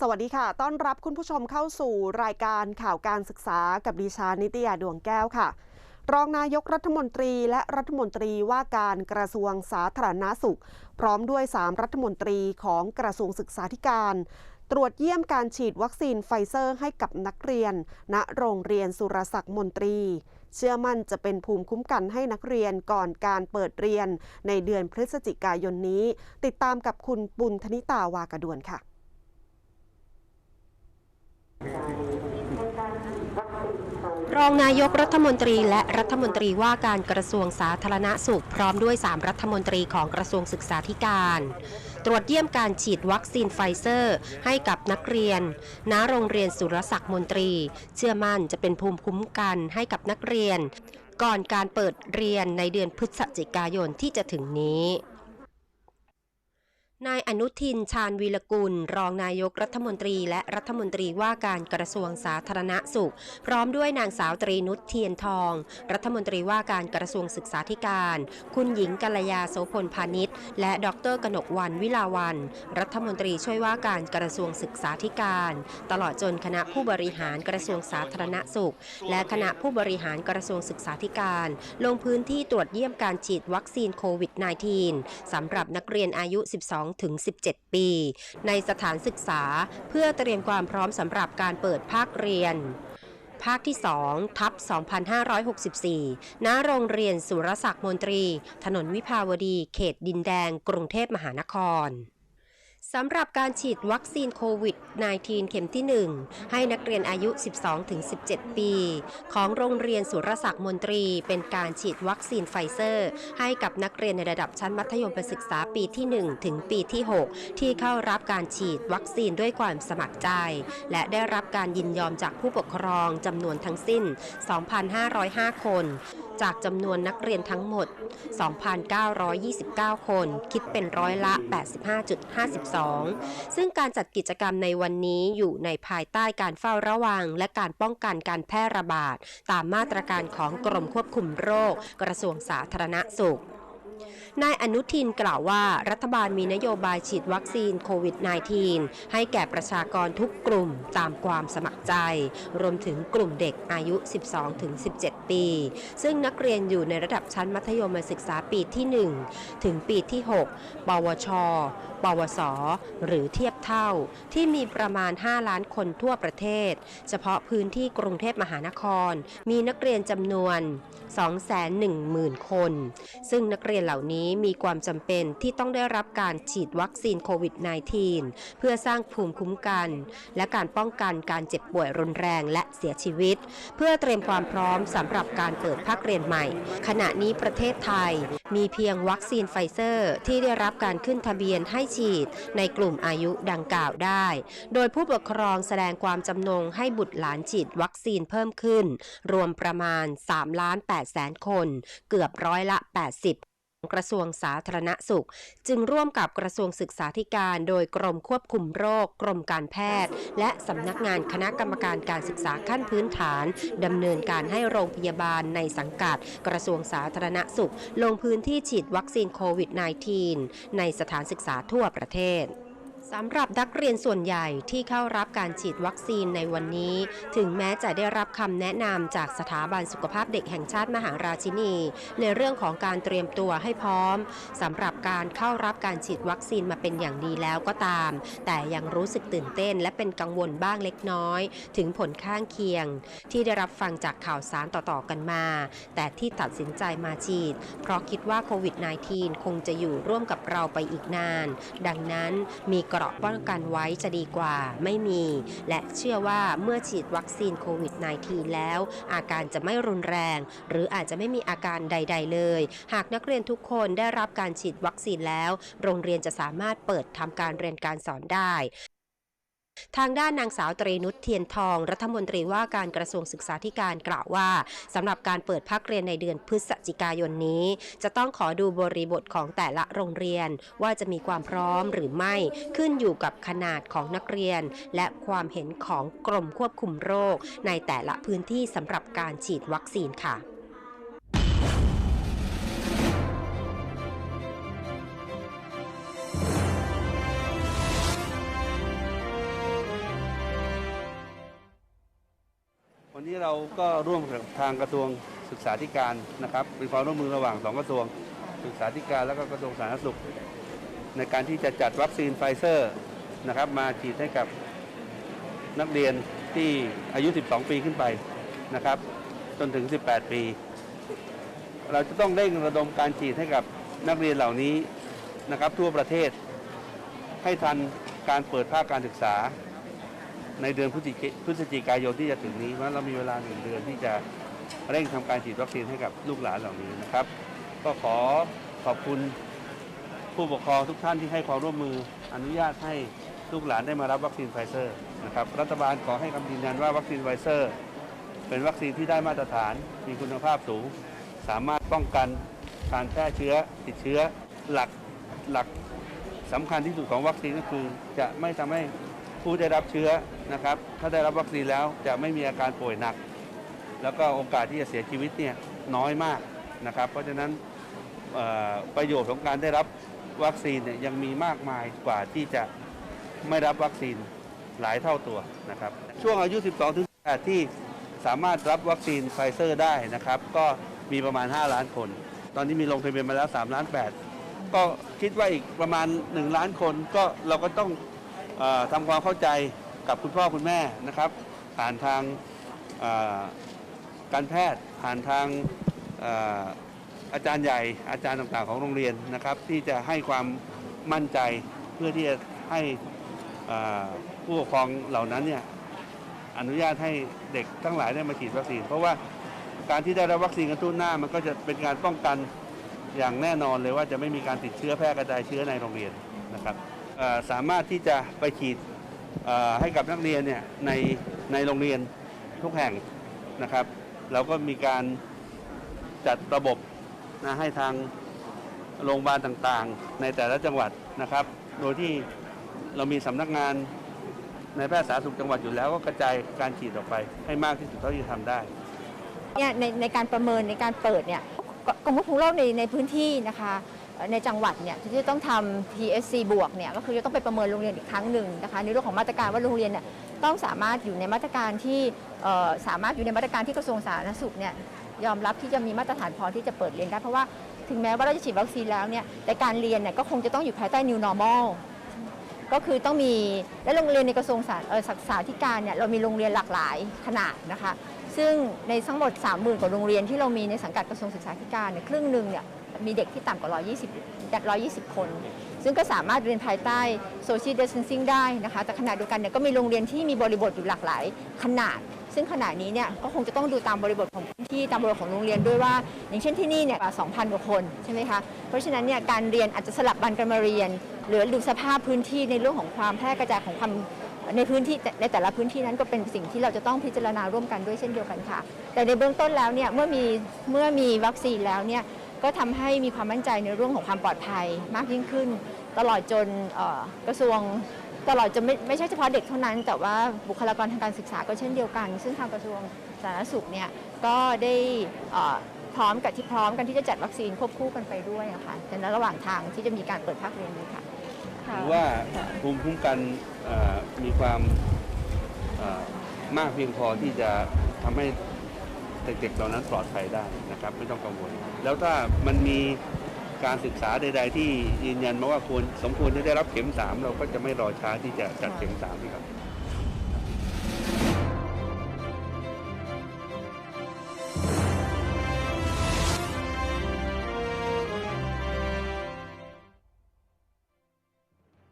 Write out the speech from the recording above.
สวัสดีค่ะ ต้อนรับคุณผู้ชมเข้าสู่รายการข่าวการศึกษากับดิฉันนิตยาดวงแก้วค่ะ รองนายกรัฐมนตรีและรัฐมนตรีว่าการกระทรวงสาธารณาสุข พร้อมด้วย 3 รัฐมนตรีของกระทรวงศึกษาธิการ ตรวจเยี่ยมการฉีดวัคซีนไฟเซอร์ให้กับนักเรียน ณโรงเรียนสุรศักดิ์มนตรี เชื่อมั่นจะเป็นภูมิคุ้มกันให้นักเรียนก่อนการเปิดเรียนในเดือนพฤศจิกายนนี้ ติดตามกับคุณปุณธนิตาวากระดวนค่ะ รองนายกรัฐมนตรีและรัฐมนตรีว่าการกระทรวงสาธารณสุข พร้อมด้วย 3 รัฐมนตรีของกระทรวงศึกษาธิการ ตรวจเยี่ยมการฉีดวัคซีนไฟเซอร์ ให้กับนักเรียน ณ โรงเรียนสุรศักดิ์มนตรี เชื่อมั่นจะเป็นภูมิคุ้มกันให้กับนักเรียน ก่อนการเปิดเรียนในเดือนพฤศจิกายนที่จะถึงนี้ นายอนุทินชาญวีรกุล รองนายกรัฐมนตรี และรัฐมนตรีว่าการกระทรวงสาธารณสุข พร้อมด้วยนางสาวตรีนุชเทียนทอง รัฐมนตรีว่าการกระทรวงศึกษาธิการ คุณหญิงกัลยาโสพลพาณิชย์ และดรกนกวันวิลาวัน รัฐมนตรีช่วยว่าการกระทรวงศึกษาธิการ ตลอดจนคณะผู้บริหารกระทรวงสาธารณสุข และคณะผู้บริหารกระทรวงศึกษาธิการ ลงพื้นที่ตรวจเยี่ยมการฉีดวัคซีนโควิด -19 สำหรับนักเรียนอายุ 12ถึง17 ปี ในสถานศึกษาเพื่อเตรียมความพร้อมสำหรับการเปิดภาคเรียนภาคที่ 2 ทับ 2564 ณ โรงเรียนสุรศักดิ์มนตรี ถนนวิภาวดี เขตดินแดง กรุงเทพมหานคร สำหรับการฉีดวัคซีนโควิด -19 เข็มที่ 1 ให้นักเรียนอายุ 12-17 ปี ของโรงเรียนสุรศักดิ์มนตรี เป็นการฉีดวัคซีนไฟเซอร์ ให้กับนักเรียนในระดับชั้นมัธยมศึกษาปีที่ 1 ถึงปีที่ 6 ที่เข้ารับการฉีดวัคซีนด้วยความสมัครใจ และได้รับการยินยอมจากผู้ปกครองจำนวนทั้งสิ้น 2,505 คนจากจำนวนนักเรียนทั้งหมด 2,929 คน คิดเป็นร้อยละ 85.52 ซึ่งการจัดกิจกรรมในวันนี้อยู่ในภายใต้การเฝ้าระวัง และการป้องกันการแพร่ระบาด ตามมาตรการของกรมควบคุมโรค กระทรวงสาธารณสุข นายอนุทินกล่าวว่ารัฐบาลมีนโยบายฉีดวัคซีนโควิด -19 ให้แก่ประชากรทุกกลุ่มตามความสมัครใจ รวมถึงกลุ่มเด็กอายุ 12-17 ปี ซึ่งนักเรียนอยู่ในระดับชั้นมัธยมศึกษาปีที่ 1 ถึงปีที่ 6 ปวช ปวส หรือเทียบเท่า ที่มีประมาณ 5 ล้านคนทั่วประเทศ เฉพาะพื้นที่กรุงเทพมหานคร มีนักเรียนจำนวน 210,000 คน ซึ่งนักเรียนเหล่านี้มีความจำเป็นที่ต้องได้รับการฉีดวัคซีนโควิด -19 เพื่อสร้างภูมิคุ้มกัน และการป้องกันการเจ็บป่วยรุนแรงและเสียชีวิต เพื่อเตรียมความพร้อมสำหรับการเปิดภาคเรียนใหม่ ขณะนี้ประเทศไทยมีเพียงวัคซีนไฟเซอร์ ที่ได้รับการขึ้นทะเบียนให้ฉีดในกลุ่มอายุดังกล่าวได้ โดยผู้ปกครองแสดงความจำนงให้บุตรหลานฉีดวัคซีนเพิ่มขึ้น รวมประมาณ3ล้าน8แสนคน เกือบร้อยละ 80 กระทรวงสาธารณสุข จึงร่วมกับกระทรวงศึกษาธิการ โดยกรมควบคุมโรค กรมการแพทย์ และสำนักงานคณะกรรมการการศึกษาขั้นพื้นฐานดำเนินการให้โรงพยาบาลในสังกัด กระทรวงสาธารณสุข ลงพื้นที่ฉีดวัคซีนโควิด -19 ในสถานศึกษาทั่วประเทศ สำหรับนักเรียนส่วนใหญ่ที่เข้ารับการฉีดวัคซีนในวันนี้ ถึงแม้จะได้รับคำแนะนำจากสถาบันสุขภาพเด็กแห่งชาติมหาราชินี ในเรื่องของการเตรียมตัวให้พร้อมสำหรับการเข้ารับการฉีดวัคซีนมาเป็นอย่างดีแล้วก็ตาม แต่ยังรู้สึกตื่นเต้นและเป็นกังวลบ้างเล็กน้อย ถึงผลข้างเคียง ที่ได้รับฟังจากข่าวสารต่อๆกันมา แต่ที่ตัดสินใจมาฉีด เพราะคิดว่าโควิด -19 คงจะอยู่ร่วมกับเราไปอีกนาน ดังนั้นมีเกราะป้องกันไว้จะดีกว่าไม่มี และเชื่อว่าเมื่อฉีดวัคซีนโควิด -19 แล้ว อาการจะไม่รุนแรง หรืออาจจะไม่มีอาการใด ๆ เลย หากนักเรียนทุกคนได้รับการฉีดวัคซีนแล้ว โรงเรียนจะสามารถเปิดทำการเรียนการสอนได้ ทางด้านนางสาวตรีนุชเทียนทอง รัฐมนตรีว่าการกระทรวงศึกษาธิการกล่าวว่าสำหรับการเปิดภาคเรียนในเดือนพฤศจิกายนนี้ จะต้องขอดูบริบทของแต่ละโรงเรียน ว่าจะมีความพร้อมหรือไม่ขึ้นอยู่กับขนาดของนักเรียน และความเห็นของกรมควบคุมโรค ในแต่ละพื้นที่สำหรับการฉีดวัคซีนค่ะ นี้เราก็ร่วมกับทางกระทรวงศึกษาธิการนะครับเป็นความร่วมมือระหว่างสองกระทรวงศึกษาธิการแล้วก็กระทรวงสาธารณสุข ในการที่จะจัดวัคซีนไฟเซอร์นะครับมาฉีดให้กับนักเรียนที่อายุ 12 ปีขึ้นไปนะครับ จนถึง 18 ปี เราจะต้องเร่งระดมการฉีดให้กับนักเรียนเหล่านี้นะครับทั่วประเทศให้ทันการเปิดภาคการศึกษา ในเดือนพฤศจิกายนที่จะถึงนี้เพราะเรามีเวลาหนึ่งเดือนที่จะเร่งทำการฉีดวัคซีนให้กับลูกหลานเหล่านี้นะครับ ก็ขอขอบคุณผู้ปกครองทุกท่านที่ให้ความร่วมมืออนุญาตให้ลูกหลานได้มารับวัคซีนไฟเซอร์นะครับรัฐบาลขอให้คำยืนยันว่าวัคซีนไฟเซอร์ เป็นวัคซีนที่ได้มาตรฐานมีคุณภาพสูง สามารถป้องกันการแพร่เชื้อติดเชื้อหลักหลักสำคัญที่สุดของวัคซีนก็คือ จะไม่ทำให้ ผู้ได้รับเชื้อนะครับ ถ้าได้รับวัคซีนแล้วจะไม่มีอาการป่วยหนัก แล้วก็โอกาสที่จะเสียชีวิตเนี่ยน้อยมากนะครับ เพราะฉะนั้นประโยชน์ของการได้รับวัคซีนเนี่ยยังมีมากมายกว่าที่จะไม่รับวัคซีนหลายเท่าตัวนะครับ ช่วงอายุ 12 ถึง 18 ที่สามารถรับวัคซีนไฟเซอร์ได้นะครับ ก็มีประมาณ 5 ล้านคน ตอนนี้มีลงทะเบียนมาแล้ว 3 ล้าน 8 ก็คิดว่าอีกประมาณ 1 ล้านคนก็เราก็ต้อง ทำความเข้าใจกับคุณพ่อคุณแม่นะครับ ผ่านทางการแพทย์ผ่านทางเอ่อาจารย์ใหญ่อาจารย์ต่างๆของโรงเรียนนะครับ ที่จะให้ความมั่นใจเพื่อที่จะให้ผู้ปกครองเหล่านั้นเนี่ยอนุญาตให้เด็กทั้งหลายได้มาฉีดวัคซีน เพราะว่าการที่ได้รับวัคซีนกระตุ้นหน้ามันก็จะเป็นการป้องกันอย่างแน่นอนเลยว่าจะไม่มีการติดเชื้อแพร่กระจายเชื้อในโรงเรียนนะครับ สามารถที่จะไปฉีดให้กับนักเรียนเนี่ยในในโรงเรียนทุกแห่งนะครับ เราก็มีการจัดระบบนะให้ทางโรงพยาบาลต่างๆ ในแต่ละจังหวัดนะครับ โดยที่เรามีสำนักงานในแพทย์สาธารณสุขจังหวัดอยู่แล้วก็กระจายการฉีดออกไปให้มากที่สุดเท่าที่จะทำได้เนี่ยในในการประเมินในการเปิดเนี่ยกรมควบคุมโรคในในพื้นที่นะคะ ในจังหวัดเนี่ยที่จะต้องทำ TSC บวกเนี่ยก็คือจะต้องไปประเมินโรงเรียนอีกครั้งหนึ่งนะคะในเรื่องของมาตรการว่าโรงเรียนเนี่ยต้องสามารถอยู่ในมาตรการที่สามารถอยู่ในมาตรการที่กระทรวงสาธารณสุขเนี่ยยอมรับที่จะมีมาตรฐานพอที่จะเปิดเรียนได้เพราะว่าถึงแม้ว่าเราจะฉีดวัคซีนแล้วเนี่ยแต่การเรียนเนี่ยก็คงจะต้องอยู่ภายใต้ new normal ก็คือต้องมีและโรงเรียนในกระทรวงสาเอ่อศึกษาธิการเนี่ยเรามีโรงเรียนหลากหลายขนาดนะคะ ซึ่งในทั้งหมด 30,000 กว่าโรงเรียนที่เรามีในสังกัดกระทรวงศึกษาธิการเนี่ยครึ่งหนึ่งเนี่ย มีเด็กที่ต่ำกว่า 120 120 คน ซึ่งก็สามารถเรียนภายใต้ social distancing ได้นะคะ แต่ขณะเดียวกันเนี่ยก็มีโรงเรียนที่มีบริบทอยู่หลากหลายขนาด ซึ่งขณะนี้เนี่ยก็คงจะต้องดูตามบริบทของพื้นที่ตามบริบทของโรงเรียนด้วยว่า อย่างเช่นที่นี่เนี่ยกว่า2,000 กว่าคนใช่ไหมคะ เพราะฉะนั้นเนี่ยการเรียนอาจจะสลับวันกันมาเรียน หรือดูสภาพพื้นที่ในเรื่องของความแพร่กระจายของความในพื้นที่ในแต่ละพื้นที่นั้นก็เป็นสิ่งที่เราจะต้องพิจารณาร่วมกันด้วยเช่นเดียวกันค่ะ แต่ในเบื้องต้นแล้วเนี่ยเมื่อมีเมื่อมีวัคซีนแล้วเนี่ย ก็ทำให้มีความมั่นใจในเรื่องของความปลอดภัยมากยิ่งขึ้น ตลอดจนเอ่อกระทรวงตลอดจนไม่ไม่ใช่เฉพาะเด็กเท่านั้น แต่ว่าบุคลากรทางการศึกษาก็เช่นเดียวกัน ซึ่งทางกระทรวงสาธารณสุขเนี่ยก็ได้เอ่อพร้อมกับที่พร้อมกันที่จะจัดวัคซีนควบคู่กันไปด้วยนะคะแต่ในระหว่างทางที่จะมีการเปิดภาคเรียนนี้ค่ะหรือว่าภูมิคุ้มกันเอ่อมีความเอ่อมากเพียงพอที่จะทำให้ เด็กๆเหล่านั้นปลอดภัยได้นะครับ ไม่ต้องกังวล แล้วถ้ามันมีการศึกษาใด ๆ ที่ยืนยันมาว่าควรสมควรจะได้รับเข็มสามเราก็จะไม่รอช้าที่จะจัดเข็มสามนี่ครับ